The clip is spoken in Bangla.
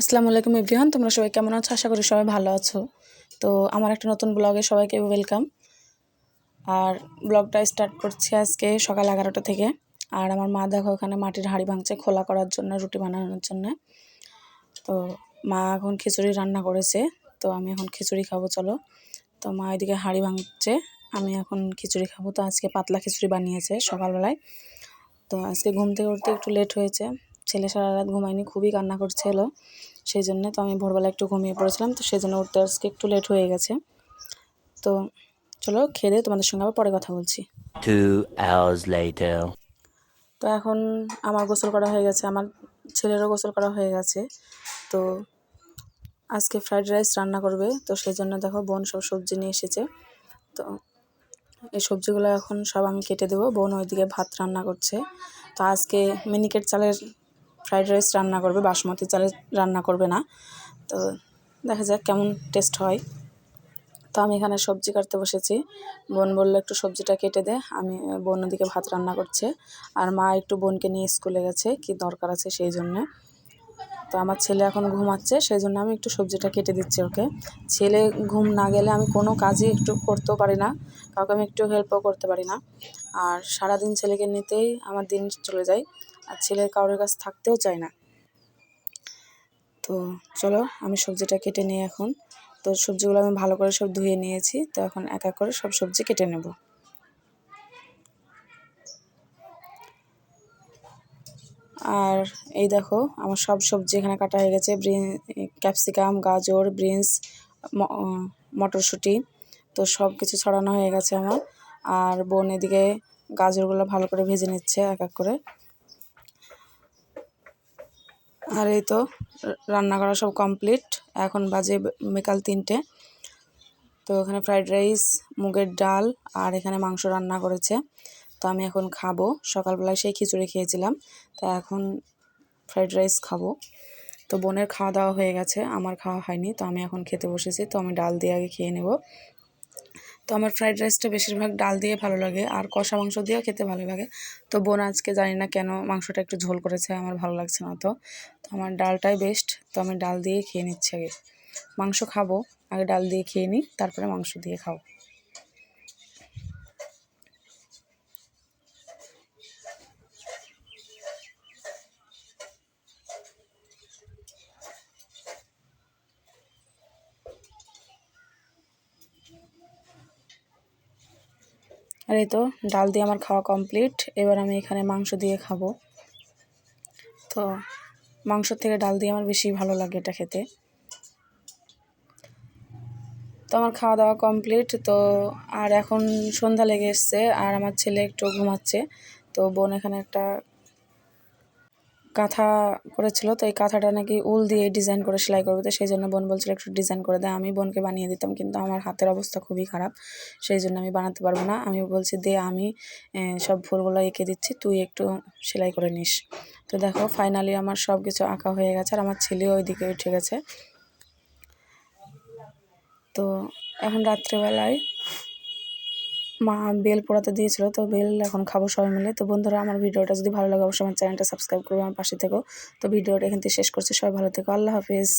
আসসালামু আলাইকুম এভরিওয়ান তোমরা সবাই কেমন আছো? আশা করি সবাই ভালো আছো। তো আমার একটা নতুন ব্লগে সবাইকে ওয়েলকাম আর ব্লগটা স্টার্ট করছি আজকে সকাল এগারোটা থেকে। আর আমার মা দেখো ওখানে মাটির হাঁড়ি ভাঙছে খোলা করার জন্য, রুটি বানানোর জন্য। তো মা এখন খিচুড়ি রান্না করেছে, তো আমি এখন খিচুড়ি খাব, চলো। তো মা এদিকে হাঁড়ি ভাঙছে, আমি এখন খিচুড়ি খাব। তো আজকে পাতলা খিচুড়ি বানিয়েছে সকালবেলায়। তো আজকে ঘুম থেকে উঠতে একটু লেট হয়েছে। ছেলে সারা রাত ঘুমায়নি খুবই কান্না করছিল। সেই জন্য তো আমি ভোরবেলা একটু ঘুমিয়ে পড়েছিলাম তো সেই জন্য উঠতে আজকে একটু লেট হয়ে গেছে। তো চলো খেয়ে দিয়ে তোমাদের সঙ্গে আবার পরে কথা বলছি। তো এখন আমার গোসল করা হয়ে গেছে আমার ছেলেরও গোসল করা হয়ে গেছে। তো আজকে ফ্রাইড রাইস রান্না করবে তো সেই জন্য দেখো বোন সব সবজি নিয়ে এসেছে। তো এই সবজিগুলো এখন সব আমি কেটে দেবো বোন ওইদিকে ভাত রান্না করছে। তো আজকে মিনিকেট চালের ফ্রাইড রাইস রান্না করবে, বাসমতি চালের রান্না করবে না। তো দেখা যাক কেমন টেস্ট হয়। তো আমি এখানে সবজি কাটতে বসেছি। বোন বলল, একটু সবজিটা কেটে দে। আমি, বোন ওদিকে ভাত রান্না করছে। আর মা একটু বোনকে নিয়ে স্কুলে গেছে, কি দরকার আছে সেই জন্যে। তো আমার ছেলে এখন ঘুমাচ্ছে, সেই জন্য আমি একটু সবজিটা কেটে দিচ্ছি ওকে। ছেলে ঘুম না গেলে আমি কোনো কাজই একটু করতেও পারি না। কাউকে আমি একটু হেল্পও করতে পারি না। আর সারাদিন ছেলেকে নিতেই আমার দিন চলে যায়। আর ছেলে কারোর কাছে থাকতেও চায় না। তো চলো, আমি সবজিটা কেটে নিই এখন। তো সবজিগুলো আমি ভালো করে সব ধুয়ে নিয়েছি। তো এখন এক এক করে সব সবজি কেটে নেব। আর এই দেখো, আমার সব সবজি এখানে কাটা হয়ে গেছে। ক্যাপসিকাম, গাজর, বিনস মটরশুঁটি, তো সব কিছু ছড়ানো হয়ে গেছে আমার। আর বোন এদিকে গাজরগুলো ভালো করে ভেজে নিচ্ছে এক এক করে। আর এই তো, রান্না করা সব কমপ্লিট এখন বাজে বিকাল তিনটে। তো এখানে ফ্রাইড রাইস মুগের ডাল আর এখানে মাংস রান্না করেছে। তো আমি এখন খাব। সকালবেলায় সেই খিচুড়ি খেয়েছিলাম। তো এখন ফ্রাইড রাইস খাব। তো বোনের খাওয়া দাওয়া হয়ে গেছে। আমার খাওয়া হয়নি। তো আমি এখন খেতে বসেছি। তো আমি ডাল দিয়ে আগে খেয়ে নেব। তো আমার ফ্রাইড রাইসটা বেশিরভাগ ডাল দিয়ে ভালো লাগে, আর কষা মাংস দিয়েও খেতে ভালো লাগে। তো বোন আজকে জানি না কেন মাংসটা একটু ঝোল করেছে, আমার ভালো লাগছে না তো। তো আমার ডালটাই বেস্ট তো আমি ডাল দিয়ে খেয়ে নিচ্ছি আগে। মাংস খাব, আগে ডাল দিয়ে খেয়ে নিই, তারপরে মাংস দিয়ে খাব। আর এই তো ডাল দিয়ে আমার খাওয়া কমপ্লিট। এবার আমি এখানে মাংস দিয়ে খাব। তো মাংস থেকে ডাল দিয়ে আমার বেশি ভালো লাগে এটা খেতে। তো আমার খাওয়া দাওয়া কমপ্লিট। তো আর এখন সন্ধ্যা লেগে এসছে আর আমার ছেলে একটু ঘুমাচ্ছে। তো বোন এখানে একটা কাঁথা করেছিল, তো এই কাঁথাটা নাকি উল দিয়ে ডিজাইন করে সেলাই করবে, তো সেই জন্য বোন বলছিল একটু ডিজাইন করে দেয় আমি বোনকে বানিয়ে দিতাম, কিন্তু আমার হাতের অবস্থা খুবই খারাপ, সেই জন্য আমি বানাতে পারব না। আমি বলছি, দে, আমি সব ফুলগুলো এঁকে দিচ্ছি, তুই একটু সেলাই করে নিস। তো দেখো ফাইনালি আমার সব কিছু আঁকা হয়ে গেছে, আর আমার ছেলেও ওইদিকে উঠে গেছে। তো এখন রাত্রেবেলায় মা বেল পোড়াতে দিয়েছিল, তো বেল এখন খাব সবাই মিলে। তো বন্ধুরা, আমার ভিডিওটা যদি ভালো লাগে, অবশ্যই আমার চ্যানেলটা সাবস্ক্রাইব করবে আমার পাশে থেকো। তো ভিডিওটা এখান থেকে শেষ করছি, সবাই ভালো থেকো। আল্লাহ হাফিজ।